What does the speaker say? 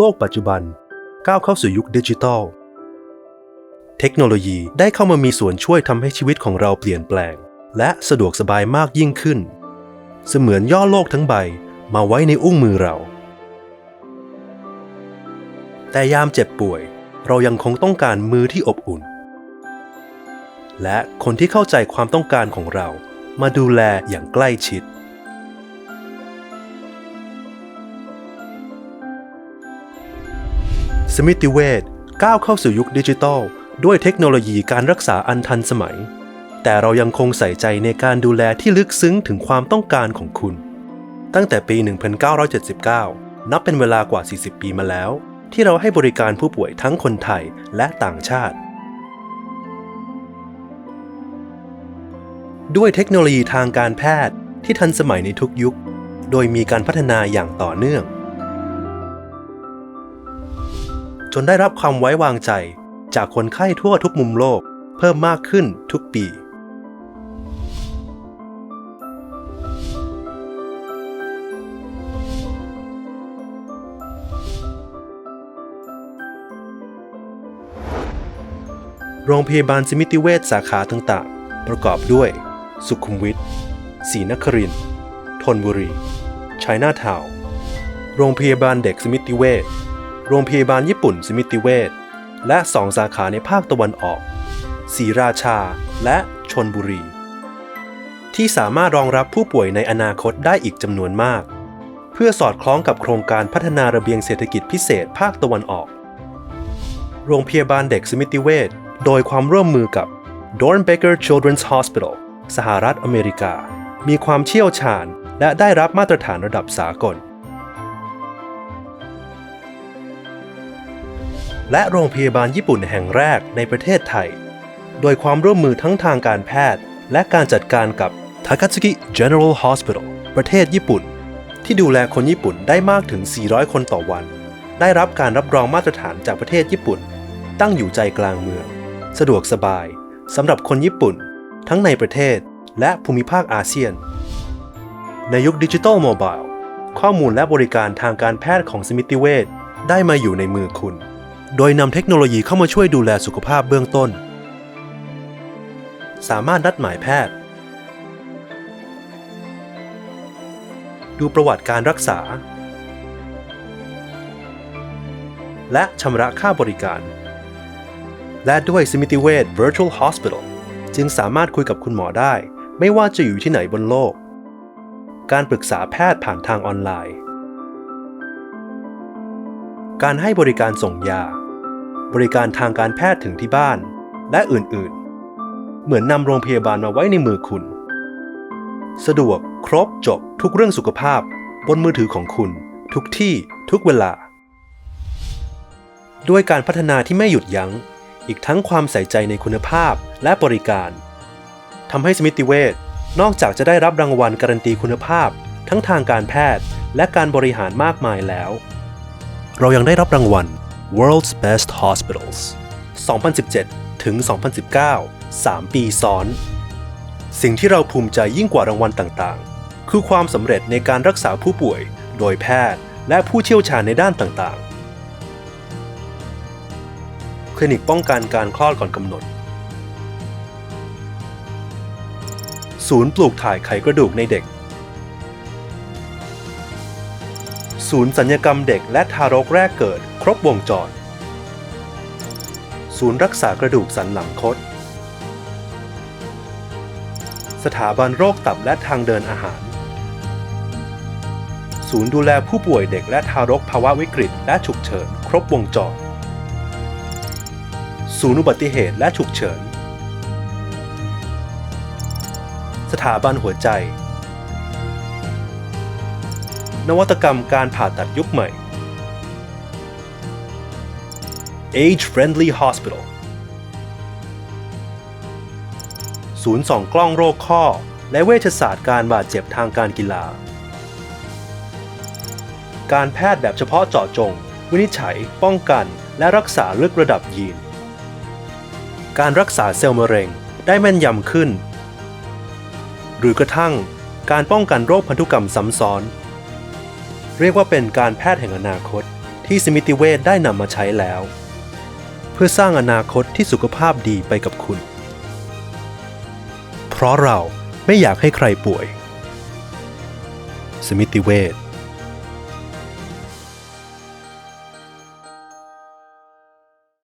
โลกปัจจุบัน ก้าวเข้าสู่ยุคดิจิทัล เทคโนโลยีได้เข้ามามีส่วนช่วยทำให้ชีวิตของเราเปลี่ยนแปลง และสะดวกสบายมากยิ่งขึ้น เสมือนย่อโลกทั้งใบมาไว้ในอุ้งมือเรา แต่ยามเจ็บป่วย เรายังคงต้องการมือที่อบอุ่น และคนที่เข้าใจความต้องการของเรา มาดูแลอย่างใกล้ชิด สมิติเวชก้าวเข้าสู่ยุคดิจิทัล ด้วยเทคโนโลยีการรักษาอันทันสมัย แต่เรายังคงใส่ใจในการดูแลที่ลึกซึ้งถึงความต้องการของคุณ ตั้งแต่ปี 1979 นับเป็นเวลากว่า 40 ปีมาแล้ว ที่เราให้บริการผู้ป่วยทั้งคนไทยและต่างชาติ ด้วยเทคโนโลยีทางการแพทย์ที่ทันสมัยในทุกยุค โดยมีการพัฒนาอย่างต่อเนื่อง นได้รับความไว้วางใจ จากคนไข้ทั่วทุกมุมโลก เพิ่มมากขึ้นทุกปี โรงพยาบาลสมิติเวชสาขาต่างๆ ประกอบด้วย สุขุมวิทศรีนครินทนบุรี ชัยนาทาว โรงพยาบาลเด็กสมิติเวช โรงพยาบาลญี่ปุ่นสมิติเวชและสองสาขาในภาคตะวันออกศรีราชาและชนบุรี ที่สามารถรองรับผู้ป่วยในอนาคตได้อีกจำนวนมาก เพื่อสอดคล้องกับโครงการพัฒนาระเบียงเศรษฐกิจพิเศษภาคตะวันออก โรงพยาบาลเด็กสมิติเวชโดยความร่วมมือกับ Dornbecker Children's Hospital สหรัฐอเมริกา มีความเชี่ยวชาญและได้รับมาตรฐานระดับสากล และโรงพยาบาลญี่ปุ่นแห่งแรกในประเทศไทย โดยความร่วมมือทั้งทางการแพทย์ และการจัดการกับ Takatsuki General Hospital ประเทศญี่ปุ่น ที่ดูแลคนญี่ปุ่นได้มากถึง 400 คนต่อวัน ได้รับการรับรองมาตรฐานจากประเทศญี่ปุ่น ตั้งอยู่ใจกลางเมือง สะดวกสบายสำหรับคนญี่ปุ่น ทั้งในประเทศและภูมิภาคอาเซียน ในยุคดิจิทัลโมบายข้อมูลและบริการทางการแพทย์ของสมิติเวชได้มาอยู่ในมือคุณ โดยนำเทคโนโลยีเข้ามาช่วยดูแลสุขภาพเบื้องต้น สามารถนัดหมายแพทย์ ดูประวัติการรักษา และชำระค่าบริการ และด้วย Smithy w a d Virtual Hospital จึงสามารถคุยกับคุณหมอได้ ไม่ว่าจะอยู่ที่ไหนบนโลก การปรึกษาแพทย์ผ่านทางออนไลน์ การให้บริการส่งยา บริการทางการแพทย์ถึงที่บ้าน และอื่นๆ เหมือนนำโรงพยาบาลมาไว้ในมือคุณ สะดวกครบจบทุกเรื่องสุขภาพ บนมือถือของคุณ ทุกที่ทุกเวลา ด้วยการพัฒนาที่ไม่หยุดยัง้ง อีกทั้งความใส่ใจในคุณภาพและบริการทำให้สมิติเวชนอกจากจะได้รับรางวัลการันตีคุณภาพ ทั้งทางการแพทย์และการบริหารมากมายแล้ว เรายังได้รับรางวัล World's Best Hospitals 2017 ถึง 2019 3 ปีซ้อน สิ่งที่เราภูมิใจยิ่งกว่ารางวัลต่างๆ คือความสำเร็จในการรักษาผู้ป่วย โดยแพทย์และผู้เชี่ยวชาญในด้านต่างๆ คลินิกป้องกันการคลอดก่อนกำหนด ศูนย์ปลูกถ่ายไขกระดูกในเด็ก ศูนย์สัญญกรรมเด็กและทารกแรกเกิด ครบวงจร ศูนย์รักษากระดูกสันหลังคด สถาบันโรคตับและทางเดินอาหาร ศูนย์ดูแลผู้ป่วยเด็กและทารกภาวะวิกฤตและฉุกเฉิน ครบวงจร ศูนย์อุบัติเหตุและฉุกเฉิน สถาบันหัวใจ นวัตกรรมการผ่าตัดยุคใหม่ Age Friendly Hospital ศูนย์ส่องกล้องโรคข้อ และเวชศาสตร์การบาดเจ็บทางการกีฬา การแพทย์แบบเฉพาะเจาะจง วินิจฉัย ป้องกัน และรักษาลึกระดับยีน การรักษาเซลล์มะเร็งได้แม่นยำขึ้น หรือกระทั่งการป้องกันโรคพันธุกรรมซ้ำซ้อน เรียกว่าเป็นการแพทย์แห่งอนาคตที่สมิติเวชได้นำมาใช้แล้ว เพื่อสร้างอนาคตที่สุขภาพดีไปกับคุณ เพราะเราไม่อยากให้ใครป่วย สมิติเวช